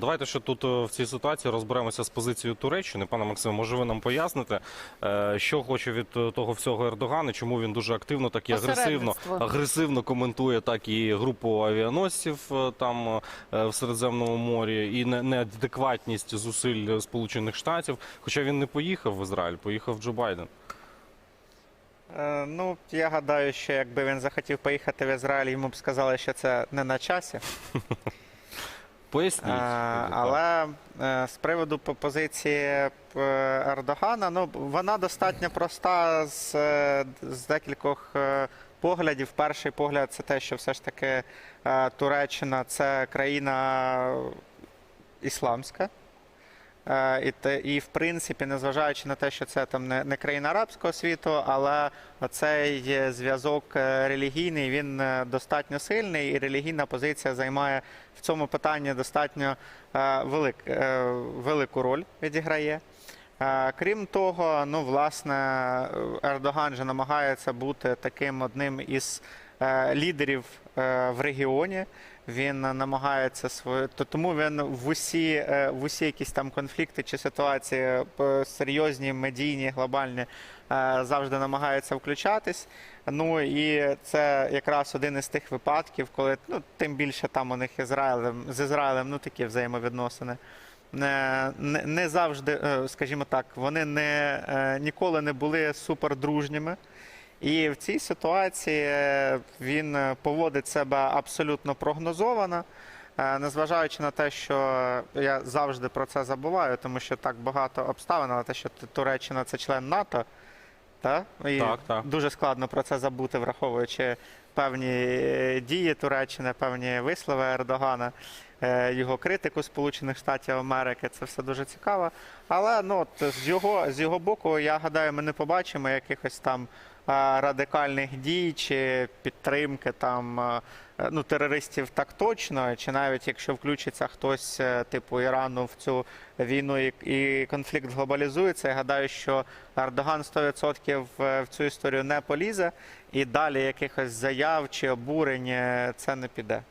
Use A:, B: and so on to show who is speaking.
A: Давайте ще тут е, в цій ситуації розберемося з позицією Туреччини. Пане Максиме, може ви нам поясните, е, що хоче від е, того всього Ердоган і чому він дуже активно, так і агресивно, агресивно коментує так і групу авіаносців там в Середземному морі, і не- неадекватність зусиль Сполучених Штатів. Хоча він не поїхав в Ізраїль, поїхав Джо Байден.
B: Ну, я гадаю, що якби він захотів поїхати в Ізраїль, йому б сказали, що це не на часі.
A: Поясніть. А.
B: Але е, з приводу по- позиції е, Ердогана, ну вона достатньо проста з, е, з декількох е, поглядів. Перший погляд це те, що все ж таки е, Туреччина це країна ісламська. Е, І, те- і в принципі, незважаючи на те, що це там не, не країна арабського світу, але цей е, зв'язок е, релігійний він достатньо сильний, і релігійна позиція займає в цьому питанні достатньо велик, велику роль відіграє. Крім того, ну власне Ердоган же намагається бути таким одним із лідерів е, в регіоні. Він намагається свою, то тому він в усі, е, в усі якісь там конфлікти чи ситуації е, серйозні, медійні, глобальні е, завжди намагається включатись. Ну і це якраз один із тих випадків, коли ну тим більше там у них Ізраїлем з Ізраїлем ну такі взаємовідносини. Не, не, завжди, е, скажімо так, вони не е, ніколи не були супердружніми. І в цій ситуації е, він е, поводить себе абсолютно прогнозовано, е, незважаючи на те, що я завжди про це забуваю, тому що так багато обставин, але те, що Туреччина це член НАТО, та? І
A: Так, так.
B: дуже складно про це забути, враховуючи певні дії Туреччини, певні вислови Ердогана, його критику Сполучених Штатів Америки. Це все дуже цікаво. Але ну, от, з, його, з його боку, я гадаю, ми не побачимо якихось там радикальних дій чи підтримки там е, ну, терористів так точно, чи навіть якщо включиться хтось е, типу Ірану в цю війну і, і конфлікт глобалізується, я гадаю, що Ердоган 100% в цю історію не полізе, і далі якихось заяв чи обурень е, це не піде.